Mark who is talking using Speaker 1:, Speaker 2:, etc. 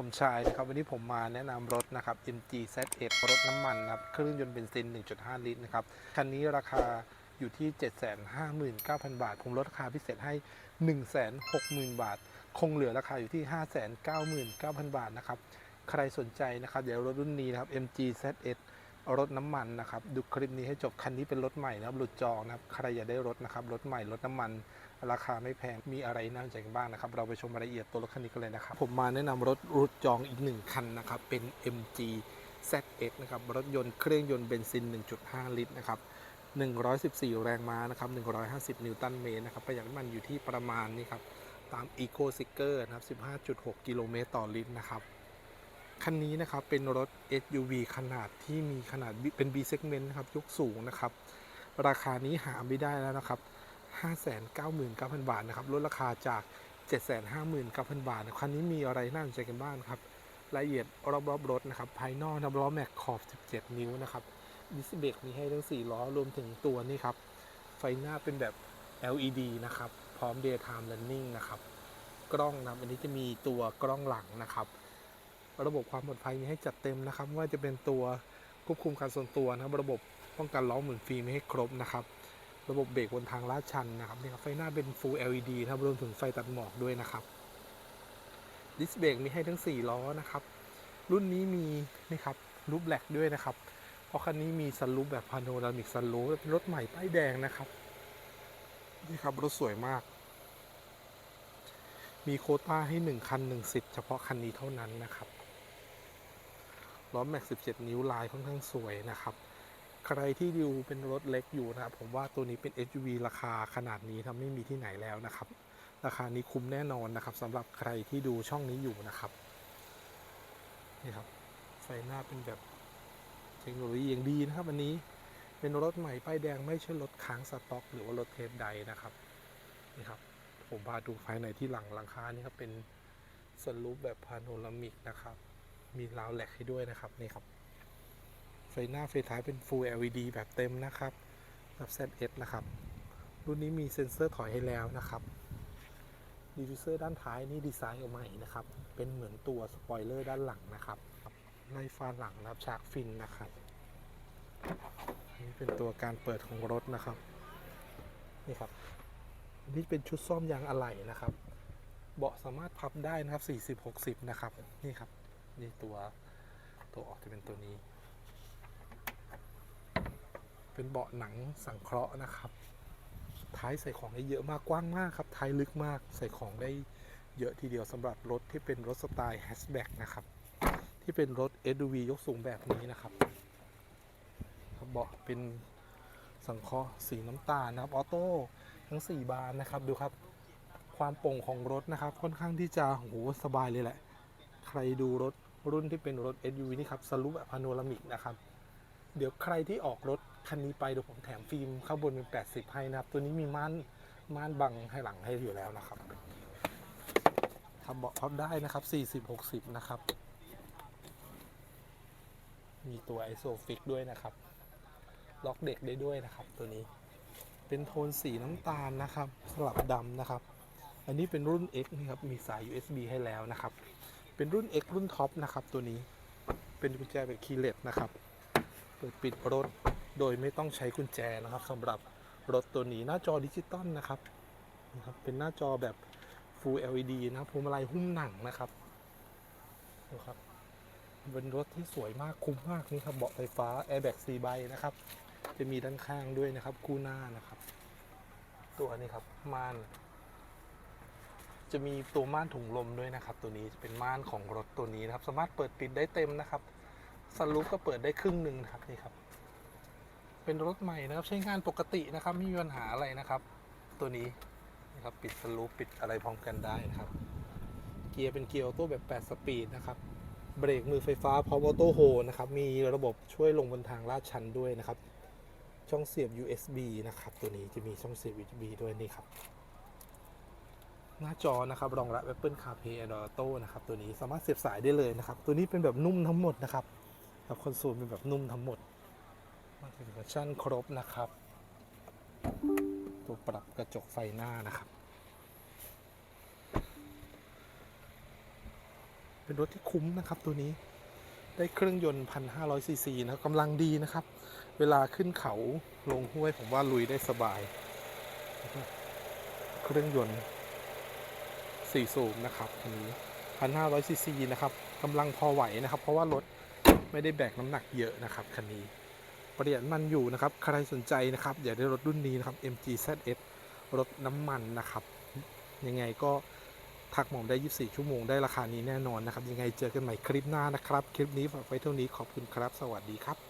Speaker 1: ผมชายนะครับวันนี้ผมมาแนะนำรถนะครับ MG Z1 รถน้ำมันนะครับเครื่องยนต์เบนซิน 1.5 ลิตรนะครับคันนี้ราคาอยู่ที่ 759,000 บาท ผมลดราคาพิเศษให้ 160,000 บาท คงเหลือราคาอยู่ที่ 599,000 บาทนะครับ ใครสนใจนะครับเดี๋ยวรถรุ่นนี้นะครับ MG Z1 รถน้ำมันนะครับดูคลิปนี้ให้จบคันนี้เป็นรถใหม่นะครับหลุดจองนะครับใครอยากได้รถนะครับรถใหม่รถน้ำมัน ราคาไม่แพงมีอะไรน่าสนใจกันบ้างนะครับเราไปชมรายละเอียดตัวรถคันนี้กันเลยนะครับผมมาแนะนำรถรุดจองอีกหนึ่งคันนะครับเป็น MG ZX นะครับรถยนต์เครื่องยนต์เบนซิน 1.5 ลิตรนะครับ114 แรงม้านะครับ150 นิวตันเมตรนะครับประหยัดน้ำมันอยู่ที่ประมาณนี้ครับตาม Eco s i c k e r นะครับ15.6 กิโลเมตรต่อลิตรนะครับ คันนี้นะครับเป็นรถ SUV ขนาดที่มีขนาดเป็น B segment นะครับยกสูงนะครับ ราคานี้หาไม่ได้แล้วนะครับ 599,000 บาทนะครับลดราคาจาก 759,000 บาทคันนี้มีอะไรน่าสนใจกันบ้างครับรายละเอียดรอบๆรถนะครับ ภายนอกนะล้อแม็กขอบ 17 นิ้วนะครับดิสเบรกมีให้ทั้ง 4 ล้อรวมถึงตัวนี้ครับ ไฟหน้าเป็นแบบ LED นะครับ พร้อม daytime running นะครับ กล้องนะอันนี้จะมีตัวกล้องหลังนะครับ ระบบความปลอดภัยมีให้จัดเต็มนะครับว่าจะเป็นตัวควบคุมการทรงตัวนะครับ ระบบป้องกันล้อหมุนฟรีไม่ให้ครบนะครับ ระบบเบรกบนทางลาดชันนะครับนี่ครับไฟหน้าเป็น Full LED นะครับรวมถึงไฟตัดหมอกด้วยนะครับดิสเบรกมีให้ทั้ง 4 ล้อนะครับ รุ่นนี้มีนี่ครับรูปแบล็กด้วยนะครับ เพราะคันนี้มีซันรูปแบบพาโนรามิกซันรูฟเป็นรถใหม่ป้ายแดงนะครับนี่ครับรถสวยมาก มีโคต้าให้ 1 คัน 1 สิทธิ์เฉพาะคันนี้เท่านั้นนะครับ ล้อแม็ก 17 นิ้วลายค่อนข้างสวยนะครับ ใครที่ดูเป็นรถเล็กอยู่นะครับผมว่าตัวนี้เป็น SUV ราคาขนาดนี้ทำไม่มีที่ไหนแล้วนะครับ ราคานี้คุ้มแน่นอนนะครับสำหรับใครที่ดูช่องนี้อยู่นะครับนี่ครับไฟหน้าเป็นแบบเทคโนโลยีอย่างดีนะครับอันนี้เป็นรถใหม่ป้ายแดงไม่ใช่รถค้างสต็อก หรือว่ารถเทปใดนะครับนี่ครับผมพาดูภายในที่หลังหลังคานี่ครับเป็นสลูปแบบพาโนรามิกนะครับ มีราวแหลกให้ด้วยนะครับนี่ครับ ไฟหน้าไฟท้ายเป็น Full LED แบบเต็มนะครับแบบ ZS นะครับ รุ่นนี้มีเซ็นเซอร์ถอยให้แล้วนะครับดีฟิวเซอร์ด้านท้ายนี่ดีไซน์ออกมาใหม่นะครับ เป็นเหมือนตัวสปอยเลอร์ด้านหลังนะครับไล่ฟ้าหลังนะครับฉากฟินนะครับนี่เป็นตัวการเปิดของรถนะครับ นี่ครับ นี่เป็นชุดซ่อมยางอะไหล่นะครับ เบาะสามารถพับได้นะครับ 40-60 นะครับ นี่ครับ นี่ตัวตัวออกจะเป็นตัวนี้ เป็นเบาะหนังสังเคราะห์นะครับ ท้ายใส่ของได้เยอะมากกว้างมากครับ ท้ายลึกมากใส่ของได้เยอะทีเดียวสำหรับรถที่เป็นรถสไตล์แฮชแบ็กนะครับ ที่เป็นรถ SUV ยกสูงแบบนี้นะครับเบาะเป็นสังเคราะห์สีน้ำตาลนะครับ ออโต้ทั้ง 4 บานนะครับดูครับความโปร่งของรถนะครับ ค่อนข้างที่จะโหสบายเลยแหละ ใครดูรถ รุ่นที่เป็นรถ SUV นี่ครับสรุปแบบพาโนรามิกนะครับ เดี๋ยวใครที่ออกรถคันนี้ไปเดี๋ยวผมแถมฟิล์มข้างบนเป็น 80 ให้นะครับ ตัวนี้มีม่านม่านบังให้หลังให้อยู่แล้วนะครับทำเบาะพับได้นะครับ 40 60 นะครับ มีตัวไอโซฟิกด้วยนะครับ ล็อกเด็กได้ด้วยนะครับ ตัวนี้ เป็นโทนสีน้ำตาลนะครับ สลับดำนะครับ อันนี้เป็นรุ่น X นี่ครับ มีสาย USB ให้แล้วนะครับ เป็นรุ่น X รุ่นท็อปนะครับตัวนี้ เป็นกุญแจแบบคีย์เลสนะครับ เปิดปิดรถโดยไม่ต้องใช้กุญแจนะครับสำหรับรถตัวนี้หน้าจอดิจิตอลนะครับนะครับ เป็นหน้าจอแบบ Full LED นะครับพวงมาลัยหุ้มหนังนะครับดูครับเป็นรถที่สวยมากคุ้มมากนี่ครับเบาะไฟฟ้า Airbag 4ใบนะครับ จะมีด้านข้างด้วยนะครับ คู่หน้านะครับ ตัวนี้ครับม่าน จะมีตัวม่านถุงลมด้วยนะครับ ตัวนี้จะเป็นม่านของรถตัวนี้นะครับ สามารถเปิดปิดได้เต็มนะครับสลูปก็เปิดได้ครึ่งหนึ่งนะครับนี่ครับ เป็นรถใหม่นะครับ ใช้งานปกตินะครับไม่มีปัญหาอะไรนะครับ ตัวนี้นะครับปิดสลูปปิดอะไรพร้อมกันได้นะครับ เกียร์เป็นเกียร์ออโต้แบบ 8 สปีดนะครับเบรกมือไฟฟ้าพร้อมออโต้โฮนะครับ มีระบบช่วยลงบนทางลาดชันด้วยนะครับ ช่องเสียบ USB นะครับ ตัวนี้จะมีช่องเสียบ USB ด้วยนี่ครับ หน้าจอนะครับรองรับ Apple CarPlay Android Auto นะครับตัวนี้สามารถเสียบสายได้เลยนะครับ ตัวนี้เป็นแบบนุ่มทั้งหมดนะครับครับคอนโซลเป็นแบบนุ่มทั้งหมดมาถึงฟังก์ชันครบนะครับ ตัวปรับกระจกไฟหน้านะครับ เป็นรถที่คุ้มนะครับตัวนี้ได้เครื่องยนต์ 1,500 ซีซีนะครับกำลังดีนะครับ เวลาขึ้นเขาลงห้วยผมว่าลุยได้สบาย เครื่องยนต์ 4สูบนะครับคันนี้1,500ซีซีนะครับกำลังพอไหวนะครับ เพราะว่ารถไม่ได้แบกน้ำหนักเยอะนะครับคันนี้ประหยัดมันอยู่นะครับ ใครสนใจนะครับอยากได้รถรุ่นนี้นะครับ MG ZS รถน้ำมันนะครับ ยังไงก็ทักหมอมได้ 24 ชั่วโมงได้ราคานี้แน่นอนนะครับ ยังไงเจอกันใหม่คลิปหน้านะครับ คลิปนี้ฝากไว้เท่านี้ขอบคุณครับ สวัสดีครับ